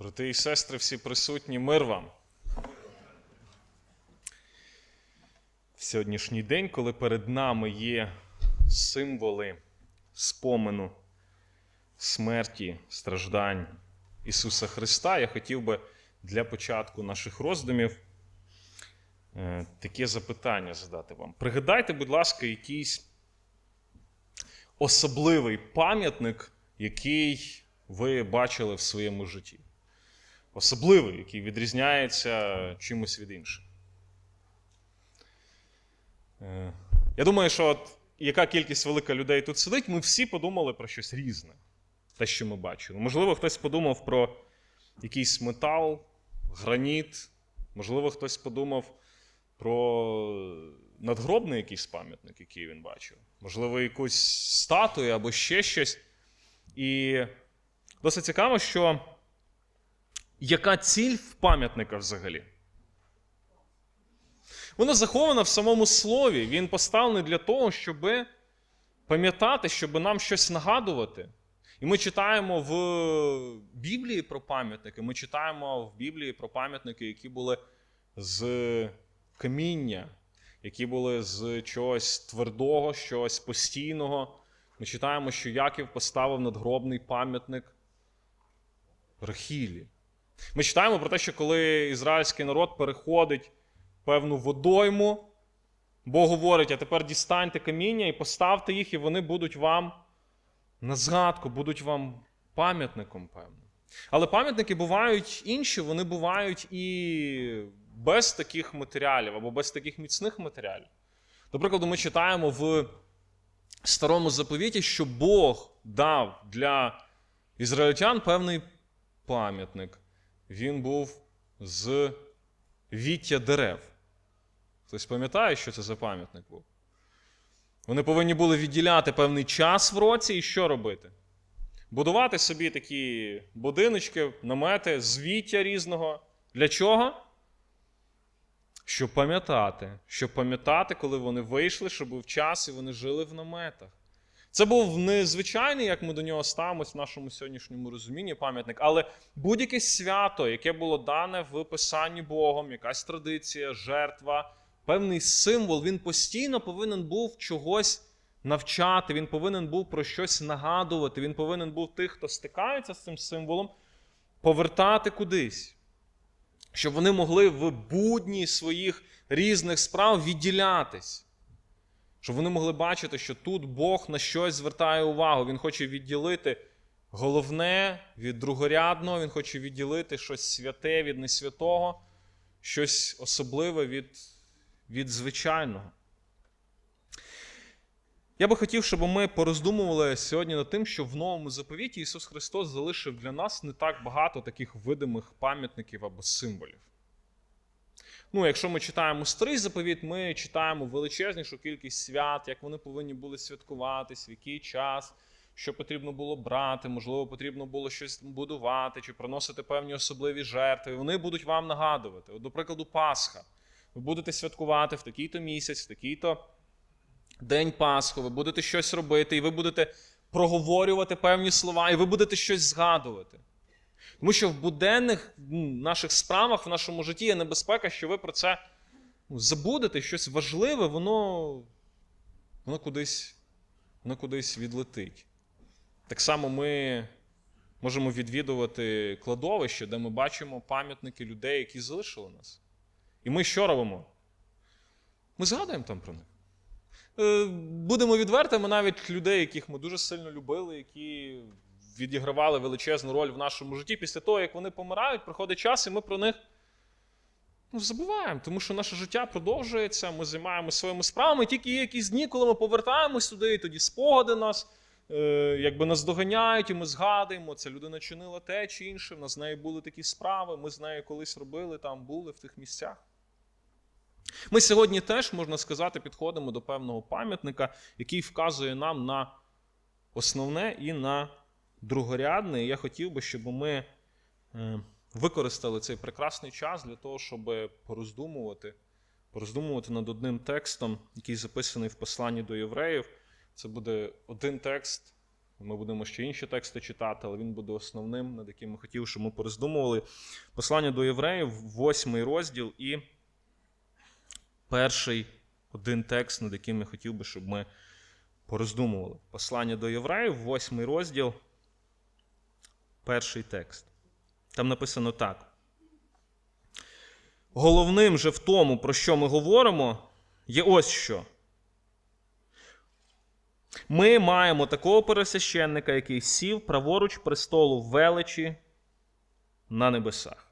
Брати і сестри, всі присутні, мир вам. В сьогоднішній день, коли перед нами є символи спомену смерті, страждань Ісуса Христа, я хотів би для початку наших роздумів е, таке запитання задати вам. Пригадайте, будь ласка, якийсь особливий пам'ятник, який ви бачили в своєму житті. Особливий, який відрізняється чимось від інших. Е, Я думаю, що от яка кількість велика людей тут сидить, ми всі подумали про щось різне, те, що ми бачили. Можливо, хтось подумав про якийсь метал, граніт, можливо, хтось подумав про надгробний якийсь пам'ятник, який він бачив, можливо, якусь статую або ще щось. І досить цікаво, що яка ціль в пам'ятника взагалі? Воно заховано в самому слові. Він поставлений для того, щоб пам'ятати, щоб нам щось нагадувати. І ми читаємо в Біблії про пам'ятники, ми читаємо в Біблії про пам'ятники, які були з каміння, які були з чогось твердого, щось постійного. Ми читаємо, що Яків поставив надгробний пам'ятник Рахілі. Ми читаємо про те, що коли ізраїльський народ переходить певну водойму, Бог говорить: а тепер дістаньте каміння і поставте їх, і вони будуть вам на згадку, будуть вам пам'ятником, певно. Але пам'ятники бувають інші, вони бувають і без таких матеріалів або без таких міцних матеріалів. До прикладу, ми читаємо в старому заповіті, що Бог дав для ізраїльтян певний пам'ятник. Він був з віття дерев. Хтось пам'ятає, що це за пам'ятник був? Вони повинні були відділяти певний час в році і що робити? Будувати собі такі будиночки, намети, з віття різного. Для чого? Щоб пам'ятати. Щоб пам'ятати, коли вони вийшли, щоб був час і вони жили в наметах. Це був незвичайний, як ми до нього ставимося в нашому сьогоднішньому розумінні, пам'ятник, але будь-яке свято, яке було дане в писанні Богом, якась традиція, жертва, певний символ, він постійно повинен був чогось навчати, він повинен був про щось нагадувати, він повинен був тих, хто стикається з цим символом, повертати кудись. Щоб вони могли в будні своїх різних справ відділятись. Щоб вони могли бачити, що тут Бог на щось звертає увагу. Він хоче відділити головне від другорядного, він хоче відділити щось святе від несвятого, щось особливе від, від звичайного. Я би хотів, щоб ми пороздумували сьогодні над тим, що в новому заповіті Ісус Христос залишив для нас не так багато таких видимих пам'ятників або символів. Ну, якщо ми читаємо старий заповіт, ми читаємо величезнішу кількість свят, як вони повинні були святкуватись, в який час, що потрібно було брати, можливо, потрібно було щось будувати чи приносити певні особливі жертви. Вони будуть вам нагадувати. От, до прикладу, Пасха. Ви будете святкувати в такий-то місяць, в такий-то день Пасху, ви будете щось робити, і ви будете проговорювати певні слова, і ви будете щось згадувати. Тому що в буденних наших справах, в нашому житті є небезпека, що ви про це ну, забудете, щось важливе, воно, воно, кудись, воно кудись відлетить. Так само ми можемо відвідувати кладовище, де ми бачимо пам'ятники людей, які залишили нас. І ми що робимо? Ми згадуємо там про них. Е, Будемо відвертими навіть людей, яких ми дуже сильно любили, які відігравали величезну роль в нашому житті. Після того, як вони помирають, приходить час, і ми про них ну, забуваємо, тому що наше життя продовжується, ми займаємося своїми справами. Тільки є якісь дні, коли ми повертаємось туди, і тоді спогади нас е, якби нас доганяють, і ми згадуємо, ця людина чинила те чи інше, в нас з нею були такі справи, ми з нею колись робили, там були в тих місцях. Ми сьогодні теж, можна сказати, підходимо до певного пам'ятника, який вказує нам на основне і на другорядне. І я хотів би, щоб ми е, використали цей прекрасний час для того, щоб пороздумувати, пороздумувати над одним текстом, який записаний в посланні до євреїв. Це буде один текст Ми будемо ще інші тексти читати, але він буде основним, над яким ми хотів, щоб ми пороздумували. Послання до євреїв, восьмий розділ і перший один текст, над яким я хотів би, щоб ми пороздумували. Послання до євреїв, восьмий розділ, перший текст. Там написано так. Головним же в тому, про що ми говоримо, є ось що. Ми маємо такого пересвященника, який сів праворуч престолу величі на небесах.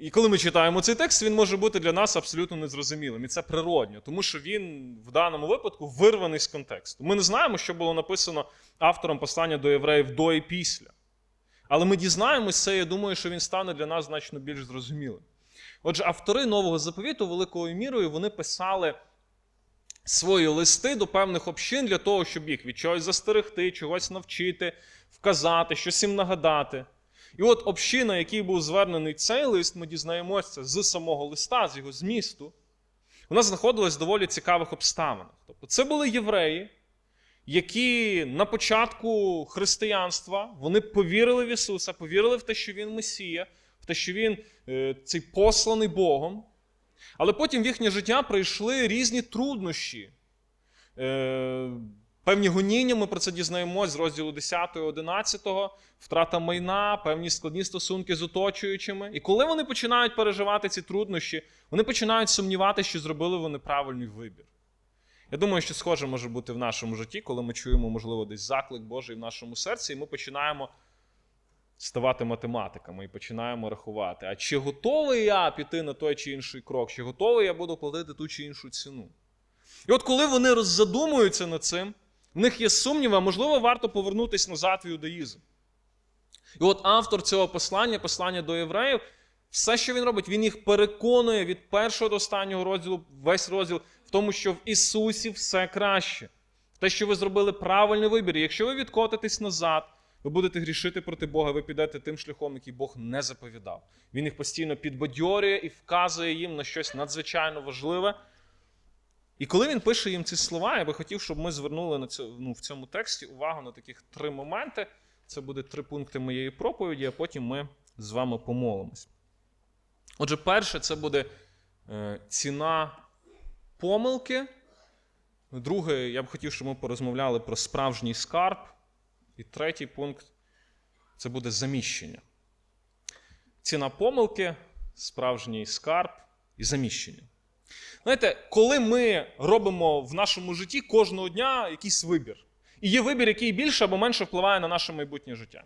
І коли ми читаємо цей текст, він може бути для нас абсолютно незрозумілим. І це природньо, тому що він в даному випадку вирваний з контексту. Ми не знаємо, що було написано автором послання до євреїв до і після. Але ми дізнаємося це, я думаю, що він стане для нас значно більш зрозумілим. Отже, автори нового заповіту, великою мірою, вони писали свої листи до певних общин для того, щоб їх від чогось застерегти, чогось навчити, вказати, щось їм нагадати. І от община, який був звернений цей лист, ми дізнаємося з самого листа, з його змісту, вона знаходилась в доволі цікавих обставинах. Тобто, це були євреї, які на початку християнства вони повірили в Ісуса, повірили в те, що Він Месія, в те, що Він е, цей посланий Богом. Але потім в їхнє життя прийшли різні труднощі. Певні гоніння, ми про це дізнаємось з розділу 10, 11, втрата майна, певні складні стосунки з оточуючими. І коли вони починають переживати ці труднощі, вони починають сумнівати, що зробили вони правильний вибір. Я думаю, що схоже може бути в нашому житті, коли ми чуємо, можливо, десь заклик Божий в нашому серці, і ми починаємо ставати математиками і починаємо рахувати. А чи готовий я піти на той чи інший крок, чи готовий я буду платити ту чи іншу ціну? І от коли вони роззадумуються над цим, в них є сумніви, а можливо, варто повернутися назад в юдаїзм. І от автор цього послання, послання до євреїв, все, що він робить, він їх переконує від першого до останнього розділу, весь розділ, в тому, що в Ісусі все краще. Те, що ви зробили правильний вибір. І якщо ви відкотитесь назад, ви будете грішити проти Бога, ви підете тим шляхом, який Бог не заповідав. Він їх постійно підбадьорює і вказує їм на щось надзвичайно важливе. І коли він пише їм ці слова, я би хотів, щоб ми звернули на цю, ну, в цьому тексті увагу на таких три моменти. Це буде три пункти моєї проповіді, а потім ми з вами помолимось. Отже, перше, це буде е, ціна помилки. Друге, я б хотів, щоб ми порозмовляли про справжній скарб. І третій пункт це буде заміщення. Ціна помилки, справжній скарб і заміщення. Знаєте, коли ми робимо в нашому житті кожного дня якийсь вибір, і є вибір, який більше або менше впливає на наше майбутнє життя.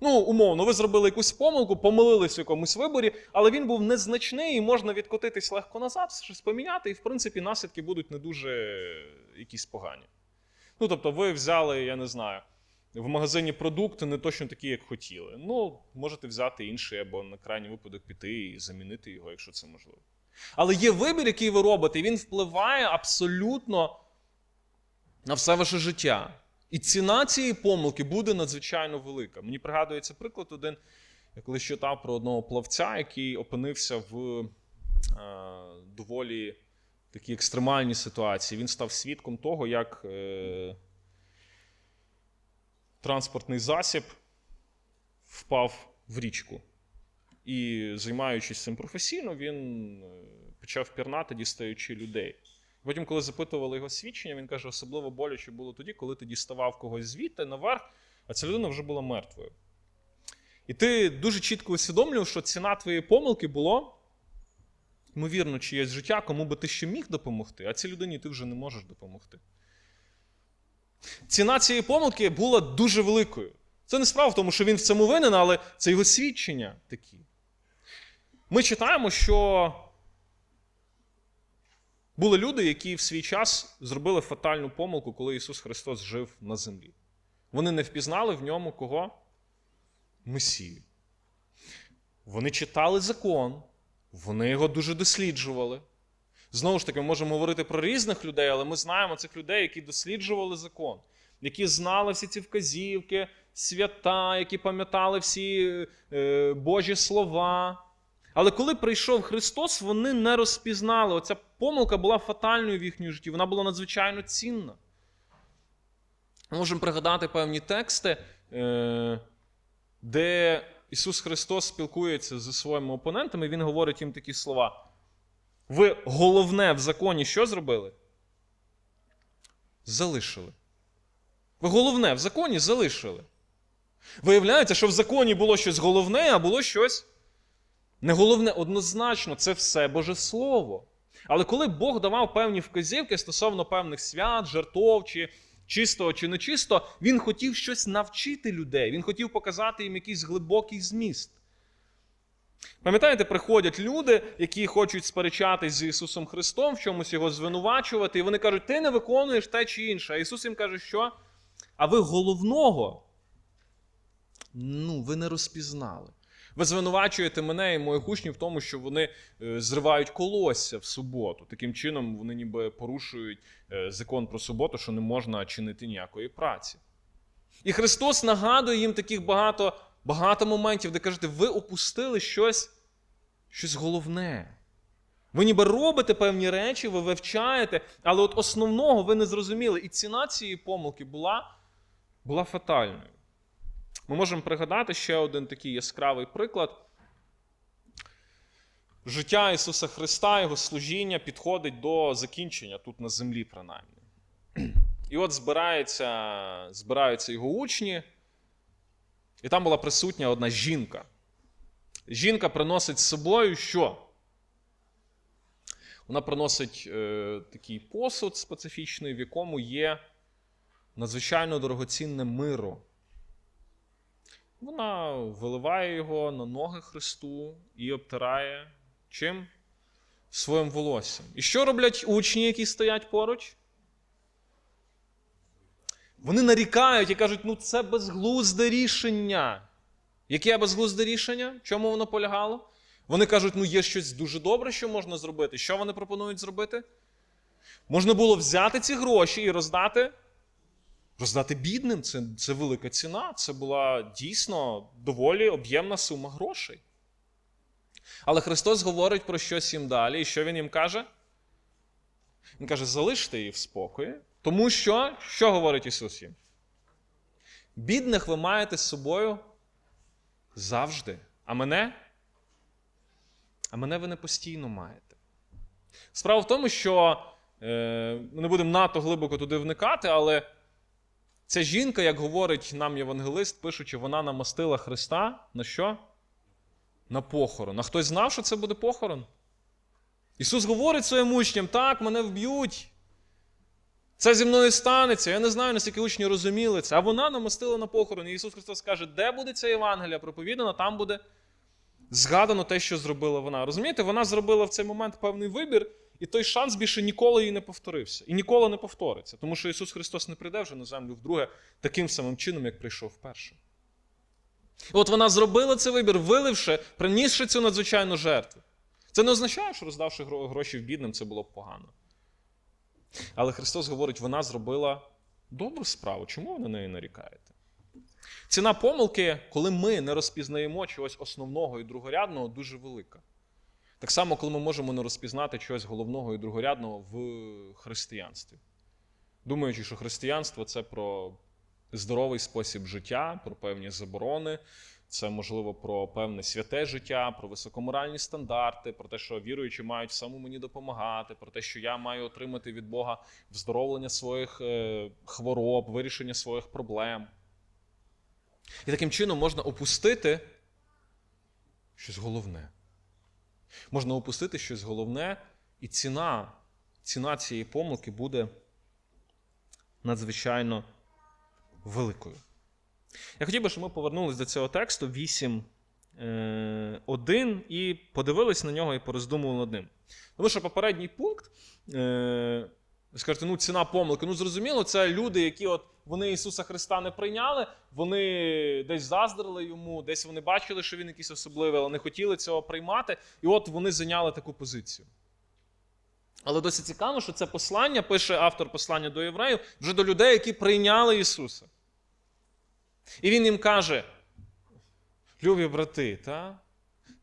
Ну, умовно, ви зробили якусь помилку, помилились в якомусь виборі, але він був незначний і можна відкотитись легко назад, щось поміняти, і, в принципі, наслідки будуть не дуже якісь погані. Ну, тобто, ви взяли, я не знаю, в магазині продукти не точно такі, як хотіли. Ну, можете взяти інший або на крайній випадок піти і замінити його, якщо це можливо. Але є вибір, який ви робите, і він впливає абсолютно на все ваше життя. І ціна цієї помилки буде надзвичайно велика. Мені пригадується приклад один, я колись читав про одного плавця, який опинився в е, доволі такій екстремальній ситуації. Він став свідком того, як е, транспортний засіб впав в річку. І займаючись цим професійно, він е, почав пірнати, дістаючи людей. Потім, коли запитували його свідчення, він каже, особливо боляче було тоді, коли ти діставав когось звідти наверх, а ця людина вже була мертвою. І ти дуже чітко усвідомлював, що ціна твоєї помилки було, ймовірно, чиєсь життя, кому би ти ще міг допомогти, а цій людині ти вже не можеш допомогти. Ціна цієї помилки була дуже великою. Це не справа в тому, що він в цьому винен, але це його свідчення такі. Ми читаємо, що були люди, які в свій час зробили фатальну помилку, коли Ісус Христос жив на землі. Вони не впізнали в ньому кого? Месію. Вони читали закон, вони його дуже досліджували. Знову ж таки, ми можемо говорити про різних людей, але ми знаємо цих людей, які досліджували закон, які знали всі ці вказівки, свята, які пам'ятали всі е, Божі слова. Але коли прийшов Христос, вони не розпізнали. Оця помилка була фатальною в їхньому житті, вона була надзвичайно цінна. Ми можемо пригадати певні тексти, е, де Ісус Христос спілкується зі своїми опонентами, і Він говорить їм такі слова. Ви головне в законі що зробили? Залишили. Ви головне в законі залишили. Виявляється, що в законі було щось головне, а було щось не головне. Однозначно, це все Боже Слово. Але коли Бог давав певні вказівки стосовно певних свят, жертов, чи чистого чи нечисто, він хотів щось навчити людей, він хотів показати їм якийсь глибокий зміст. Пам'ятаєте, приходять люди, які хочуть сперечатись з Ісусом Христом, в чомусь його звинувачувати, і вони кажуть, ти не виконуєш те чи інше. А Ісус їм каже, що? А ви головного, ну, ви не розпізнали. Ви звинувачуєте мене і моїх учнів в тому, що вони е, зривають колосся в суботу. Таким чином, вони ніби порушують е, закон про суботу, що не можна чинити ніякої праці. І Христос нагадує їм таких багато, багато моментів, де кажете, ви опустили щось, щось головне. Ви ніби робите певні речі, ви вивчаєте, але от основного ви не зрозуміли. І ціна цієї помилки була, була фатальною. Ми можемо пригадати ще один такий яскравий приклад. Життя Ісуса Христа, Його служіння підходить до закінчення тут на землі, принаймні. І от збираються, збираються його учні, і там була присутня одна жінка. Жінка приносить з собою що? Вона приносить е, такий посуд специфічний, в якому є надзвичайно дорогоцінне миро. Вона виливає його на ноги Христу і обтирає чим? Своїм волоссям. І що роблять учні, які стоять поруч? Вони нарікають і кажуть, ну це безглузде рішення. Яке безглузде рішення? Чому воно полягало? Вони кажуть, ну є щось дуже добре, що можна зробити. Що вони пропонують зробити? Можна було взяти ці гроші і роздати. Роздати бідним це, це велика ціна. Це була дійсно доволі об'ємна сума грошей. Але Христос говорить про щось їм далі. І що Він їм каже? Він каже: залиште її в спокої. Тому що, що говорить Ісус їм? Бідних ви маєте з собою завжди. А мене? А мене ви не постійно маєте. Справа в тому, що е, ми не будемо надто глибоко туди вникати, але ця жінка, як говорить нам євангелист, пишучи, вона намастила Христа на що? На похорон. А хтось знав, що це буде похорон? Ісус говорить своїм учням: так, мене вб'ють. Це зі мною станеться. Я не знаю, наскільки учні розуміли це. А вона намастила на похорон. І Ісус Христос каже, де буде ця Євангелія проповідана, там буде згадано те, що зробила вона. Розумієте, вона зробила в цей момент певний вибір, і той шанс більше ніколи їй не повторився. І ніколи не повториться. Тому що Ісус Христос не прийде вже на землю вдруге таким самим чином, як прийшов вперше. І от вона зробила цей вибір, виливши, принісши цю надзвичайну жертву. Це не означає, що роздавши гроші в бідним, це було б погано. Але Христос говорить, вона зробила добру справу. Чому ви на неї нарікаєте? Ціна помилки, коли ми не розпізнаємо чогось основного і другорядного, дуже велика. Так само, коли ми можемо не розпізнати чогось головного і другорядного в християнстві. Думаючи, що християнство це про здоровий спосіб життя, про певні заборони, це можливо про певне святе життя, про високоморальні стандарти, про те, що віруючі мають саму мені допомагати, про те, що я маю отримати від Бога вздоровлення своїх е, хвороб, вирішення своїх проблем. І таким чином можна опустити щось головне. Можна опустити щось головне, і ціна, ціна цієї помилки буде надзвичайно великою. Я хотів би, щоб ми повернулися до цього тексту 8.1 і подивились на нього і пороздумували над ним. Тому що попередній пункт, е, ви скажете, ну ціна помилки. Ну, зрозуміло, це люди, які от вони Ісуса Христа не прийняли, вони десь заздрили йому, десь вони бачили, що він якийсь особливий, але не хотіли цього приймати. І от вони зайняли таку позицію. Але досить цікаво, що це послання пише автор послання до євреїв вже до людей, які прийняли Ісуса. І він їм каже: любі брати, та?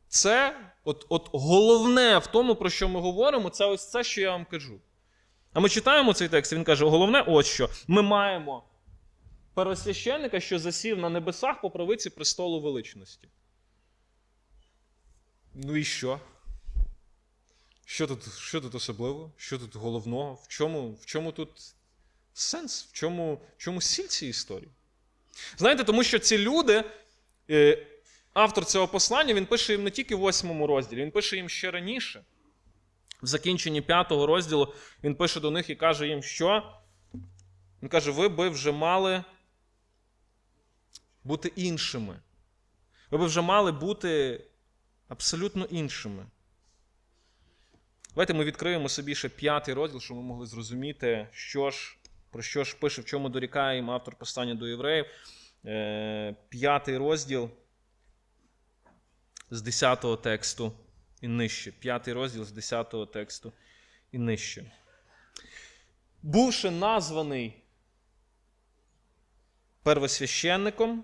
це от, от головне в тому, про що ми говоримо, це ось це, що я вам кажу. А ми читаємо цей текст, і він каже: головне, ось що. Ми маємо первосвященника, що засів на небесах по правиці престолу величності. Ну і що? Що тут, що тут особливо? Що тут головного? В чому, в чому тут сенс? В чому, в чому сіль цієї історії? Знаєте, тому що ці люди, е, автор цього послання, він пише їм не тільки в восьмому розділі, він пише їм ще раніше. В закінченні п'ятого розділу він пише до них і каже їм, що? Він каже: ви би вже мали бути іншими. Ви би вже мали бути абсолютно іншими. Давайте ми відкриємо собі ще п'ятий розділ, щоб ми могли зрозуміти, що ж, про що ж пише, в чому дорікає їм автор послання до євреїв. Е, П'ятий розділ з 10 тексту і нижче. П'ятий розділ з 10 тексту і нижче. Бувши названий первосвященником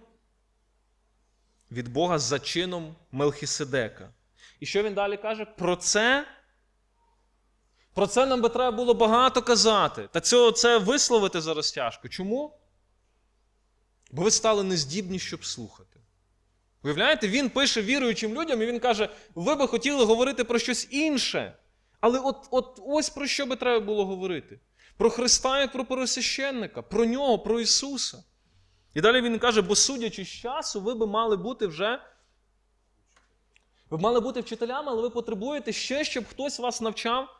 від Бога за чином Мелхіседека. І що він далі каже? Про це. Про це нам би треба було багато казати. Та цього це висловити зараз тяжко. Чому? Бо ви стали нездібні, щоб слухати. Уявляєте, він пише віруючим людям, і він каже: ви би хотіли говорити про щось інше. Але от, от ось про що би треба було говорити: про Христа як про первосвященника, про нього, про Ісуса. І далі він каже: бо судячи з часу, ви би мали бути вже. Ви б мали бути вчителями, але ви потребуєте ще, щоб хтось вас навчав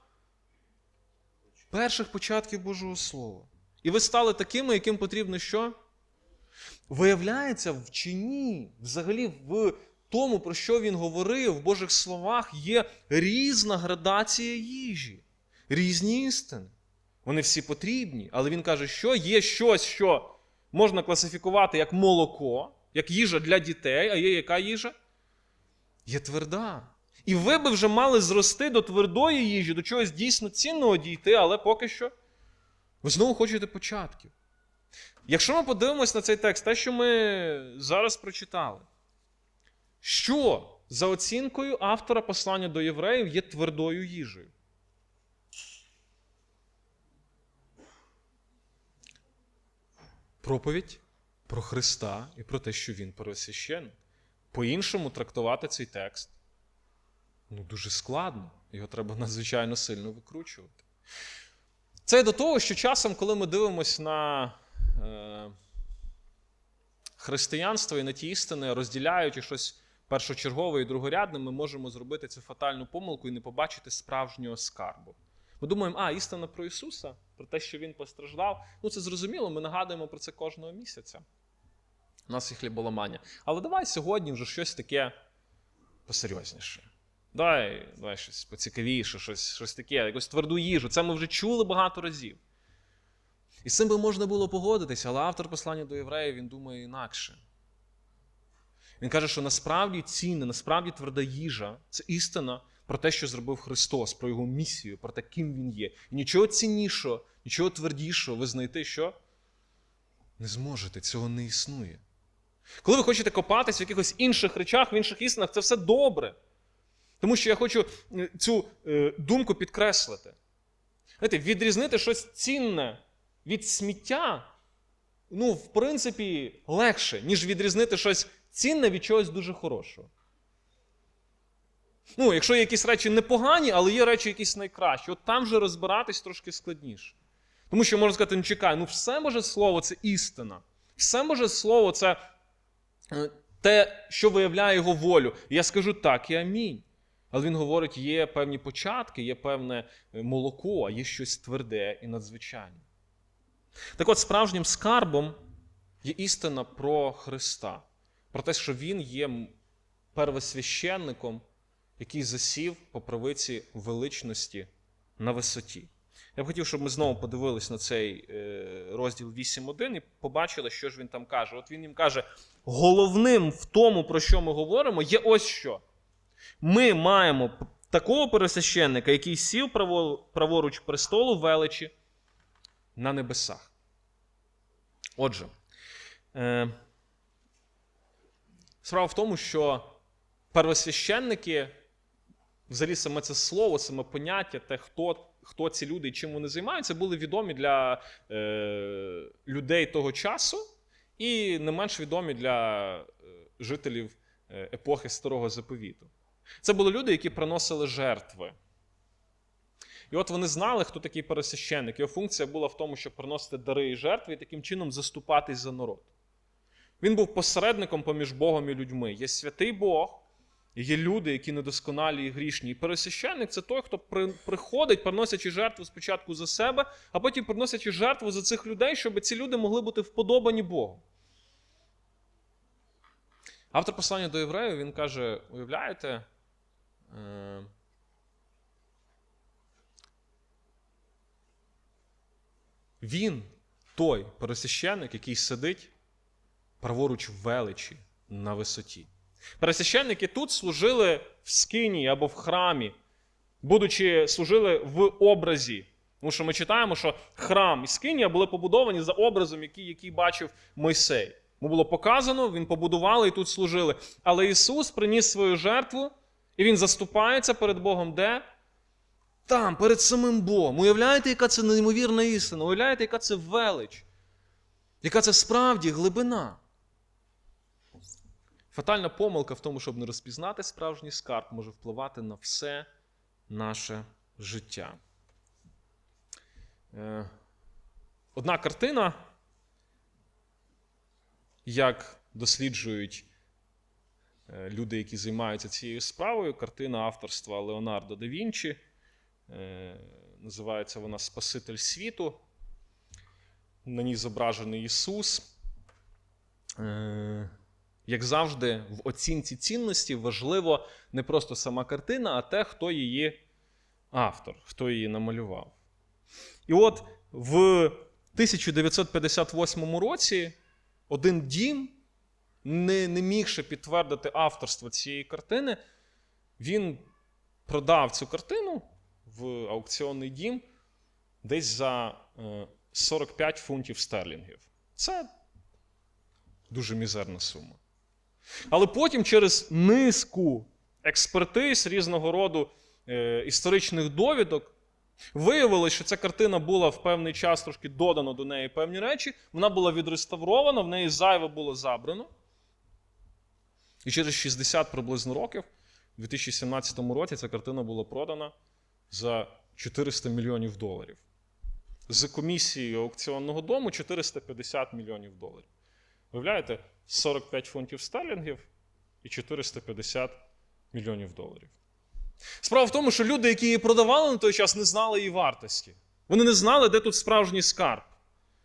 перших початків Божого Слова. І ви стали такими, яким потрібно що? Виявляється, в чині, взагалі, в тому, про що він говорив, в Божих словах є різна градація їжі, різні істини. Вони всі потрібні, але він каже, що є щось, що можна класифікувати як молоко, як їжа для дітей, а є яка їжа? Є тверда. І ви би вже мали зрости до твердої їжі, до чогось дійсно цінного дійти, але поки що ви знову хочете початків. Якщо ми подивимось на цей текст, те, що ми зараз прочитали, що за оцінкою автора послання до євреїв є твердою їжею? Проповідь про Христа і про те, що Він первосвященник. По-іншому трактувати цей текст ну, дуже складно. Його треба надзвичайно сильно викручувати. Це до того, що часом, коли ми дивимося на християнство і на ті істини, розділяючи щось першочергове і другорядне, ми можемо зробити цю фатальну помилку і не побачити справжнього скарбу. Ми думаємо, а, істина про Ісуса, про те, що Він постраждав. Ну, це зрозуміло, ми нагадуємо про це кожного місяця. У нас є хліболамання. Але давай сьогодні вже щось таке посерйозніше. Давай, давай щось поцікавіше, щось, щось таке, якусь тверду їжу. Це ми вже чули багато разів. І з цим би можна було погодитися, але автор послання до євреїв він думає інакше. Він каже, що насправді цінне, насправді тверда їжа це істина про те, що зробив Христос, про його місію, про те, ким він є. І нічого ціннішого, нічого твердішого ви знайти, що не зможете, цього не існує. Коли ви хочете копатись в якихось інших речах, в інших істинах, це все добре. Тому що я хочу е, цю е, думку підкреслити. Знаєте, відрізнити щось цінне від сміття, ну, в принципі, легше, ніж відрізнити щось цінне від чогось дуже хорошого. Ну, якщо є якісь речі непогані, але є речі якісь найкращі, от там вже розбиратись трошки складніше. Тому що можна сказати, ну чекай, ну все може слово це істина. Все може слово це е, те, що виявляє його волю. І я скажу так і амінь. Але він говорить, є певні початки, є певне е, молоко, а є щось тверде і надзвичайне. Так от, справжнім скарбом є істина про Христа, про те, що Він є первосвященником, який засів по правиці величності на висоті. Я б хотів, щоб ми знову подивились на цей е, розділ 8.1 і побачили, що ж він там каже. От він їм каже: головним в тому, про що ми говоримо, є ось що. Ми маємо такого пересвященника, який сів праворуч престолу величі на небесах. Отже, е, справа в тому, що первосвященники, взагалі саме це слово, саме поняття, те, хто хто ці люди і чим вони займаються, були відомі для е, людей того часу. і не менш відомі для е, жителів е, епохи Старого Заповіту. Це були люди, які приносили жертви. І от вони знали, хто такий пересвященник. Його функція була в тому, щоб приносити дари і жертви і таким чином заступатись за народ. Він був посередником поміж Богом і людьми. Є святий Бог, є люди, які недосконалі і грішні. І пересвященник це той, хто при, приходить, приносячи жертву спочатку за себе, а потім приносячи жертву за цих людей, щоб ці люди могли бути вподобані Богу. Автор послання до євреїв він каже: уявляєте? Він той пересвященник, який сидить праворуч величі на висоті. Пересвященники тут служили в скині або в храмі, будучи служили в образі. Тому що ми читаємо, що храм і скинія були побудовані за образом, який, який бачив Мойсей. Йому було показано, він побудували і тут служили. Але Ісус приніс свою жертву, і Він заступається перед Богом де? Там, перед самим Богом. Уявляєте, яка це неймовірна істина? Уявляєте, яка це велич? Яка це справді глибина? Фатальна помилка в тому, щоб не розпізнати справжній скарб, може впливати на все наше життя. Е, Одна картина, як досліджують е, люди, які займаються цією справою, картина авторства Леонардо да Вінчі. Е, Називається вона Спаситель світу. На ній зображений Ісус. Е, Як завжди, в оцінці цінності важливо не просто сама картина, а те, хто її автор, хто її намалював. І от в 1958 році один дім, не, не мігши підтвердити авторство цієї картини, він продав цю картину в аукціонний дім десь за е, 45 фунтів стерлінгів. Це дуже мізерна сума. Але потім через низку експертиз різного роду е, історичних довідок виявилось, що ця картина була в певний час трошки додано до неї певні речі, вона була відреставрована, в неї зайве було забрано. І через 60 приблизно років, у 2017 році, ця картина була продана за 400 мільйонів доларів. З комісією аукціонного дому 450 мільйонів доларів. Виявляєте, 45 фунтів стерлінгів і 450 мільйонів доларів. Справа в тому, що люди, які її продавали на той час, не знали її вартості. Вони не знали, де тут справжній скарб.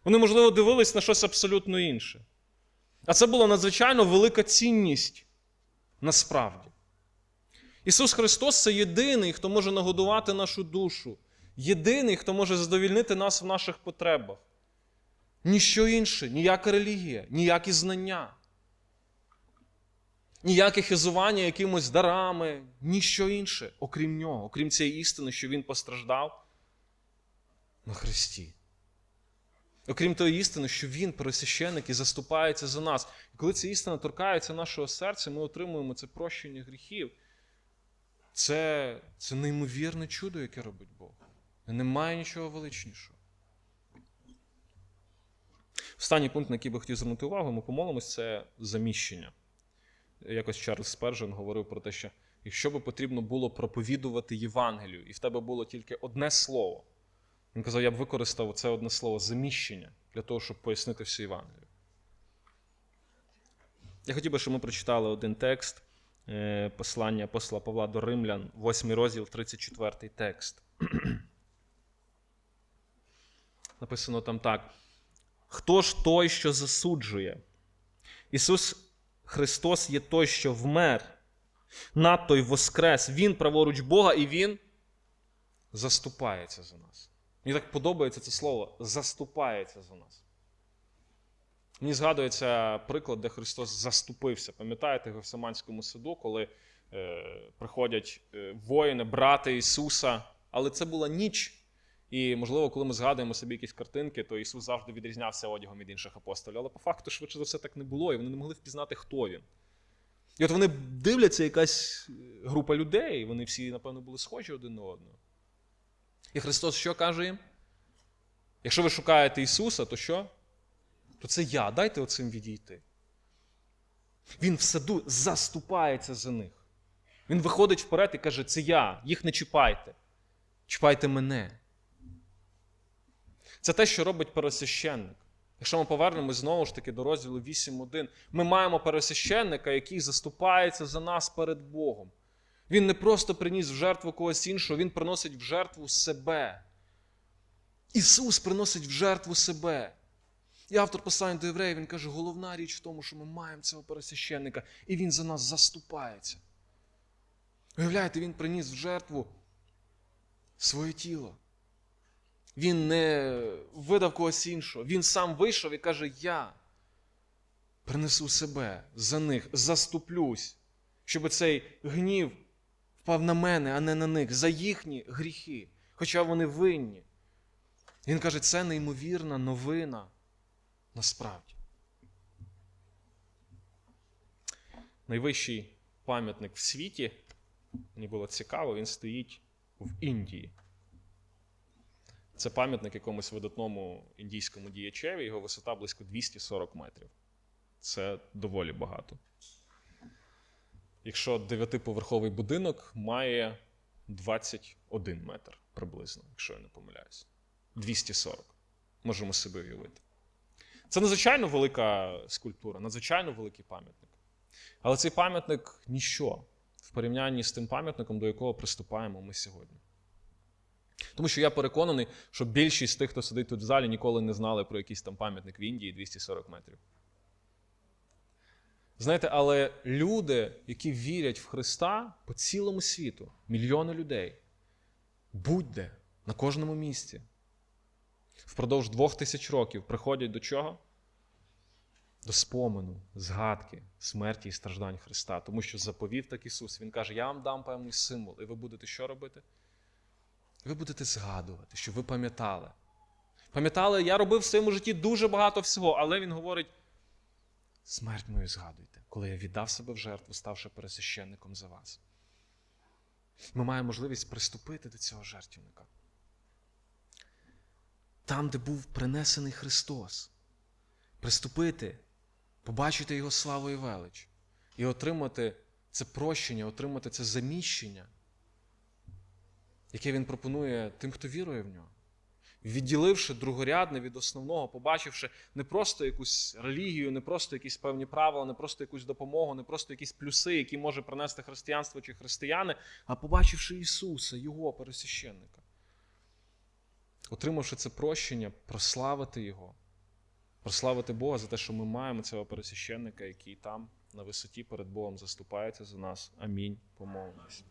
Вони, можливо, дивились на щось абсолютно інше. А це була надзвичайно велика цінність насправді. Ісус Христос це єдиний, хто може нагодувати нашу душу, єдиний, хто може задовільнити нас в наших потребах. Ніщо інше, ніяка релігія, ніякі знання, ніяке хизування якимось дарами, ніщо інше, окрім нього, окрім цієї істини, що Він постраждав на Христі. Окрім тої істини, що Він, пересвященик, і заступається за нас. І коли ця істина торкається нашого серця, ми отримуємо це прощення гріхів. Це, це неймовірне чудо, яке робить Бог. Немає нічого величнішого. Останній пункт, на який би хотів звернути увагу, ми помолимось, це заміщення. Якось Чарльз Спержен говорив про те, що якщо би потрібно було проповідувати Євангелію, і в тебе було тільки одне слово, він казав, я б використав це одне слово заміщення для того, щоб пояснити всю Євангелію. Я хотів би, щоб ми прочитали один текст послання апостола Павла до Римлян, 8 розділ, 34 текст. Написано там так. Хто ж той, що засуджує? Ісус Христос є той, що вмер, надто й воскрес. Він праворуч Бога, і Він заступається за нас. Мені так подобається це слово заступається за нас. Мені згадується приклад, де Христос заступився. Пам'ятаєте, в Гефсиманському саду, коли е, приходять е, воїни, брати Ісуса, але це була ніч. І, можливо, коли ми згадуємо собі якісь картинки, то Ісус завжди відрізнявся одягом від інших апостолів. Але по факту, швидше за все, так не було, і вони не могли впізнати, хто він. І от вони дивляться, якась група людей, вони всі, напевно, були схожі один на одного. І Христос що каже їм? Якщо ви шукаєте Ісуса, то що? То це я. Дайте оцим відійти. Він в саду заступається за них. Він виходить вперед і каже: Це я, їх не чіпайте. Чіпайте мене. Це те, що робить пересвященник. Якщо ми повернемось знову ж таки до розділу 8.1, ми маємо пересвященника, який заступається за нас перед Богом. Він не просто приніс в жертву когось іншого, він приносить в жертву себе. Ісус приносить в жертву себе. І автор послання до євреїв він каже, головна річ в тому, що ми маємо цього пересвященника, і він за нас заступається. Уявляєте, він приніс в жертву своє тіло. Він не видав когось іншого. Він сам вийшов і каже: Я принесу себе за них, заступлюсь, щоб цей гнів впав на мене, а не на них, за їхні гріхи, хоча вони винні. Він каже, це неймовірна новина насправді. Найвищий пам'ятник в світі, мені було цікаво, він стоїть в Індії. Це пам'ятник якомусь видатному індійському діячеві, його висота близько 240 метрів. Це доволі багато. Якщо дев'ятиповерховий будинок має 21 метр приблизно, якщо я не помиляюсь. 240. Можемо собі уявити. Це надзвичайно велика скульптура, надзвичайно великий пам'ятник. Але цей пам'ятник ніщо в порівнянні з тим пам'ятником, до якого приступаємо ми сьогодні. Тому що я переконаний, що більшість тих, хто сидить тут в залі, ніколи не знали про якийсь там пам'ятник в Індії 240 метрів. Знаєте, але люди, які вірять в Христа по цілому світу, мільйони людей, будь-де, на кожному місці, впродовж двох тисяч років приходять до чого? До спомену, згадки, смерті і страждань Христа. Тому що заповів так Ісус. Він каже: Я вам дам певний символ, і ви будете що робити? Ви будете згадувати, що ви пам'ятали. Пам'ятали, я робив в своєму житті дуже багато всього, але він говорить: смерть мою згадуйте, коли я віддав себе в жертву, ставши пересвященником за вас. Ми маємо можливість приступити до цього жертвника. Там, де був принесений Христос, приступити, побачити Його славу і велич, і отримати це прощення, отримати це заміщення яке він пропонує тим, хто вірує в нього. Відділивши другорядне від основного, побачивши не просто якусь релігію, не просто якісь певні правила, не просто якусь допомогу, не просто якісь плюси, які може принести християнство чи християни, а побачивши Ісуса, Його пересвященника. Отримавши це прощення, прославити Його, прославити Бога за те, що ми маємо цього пересвященника, який там на висоті перед Богом заступається за нас. Амінь. Помолимось.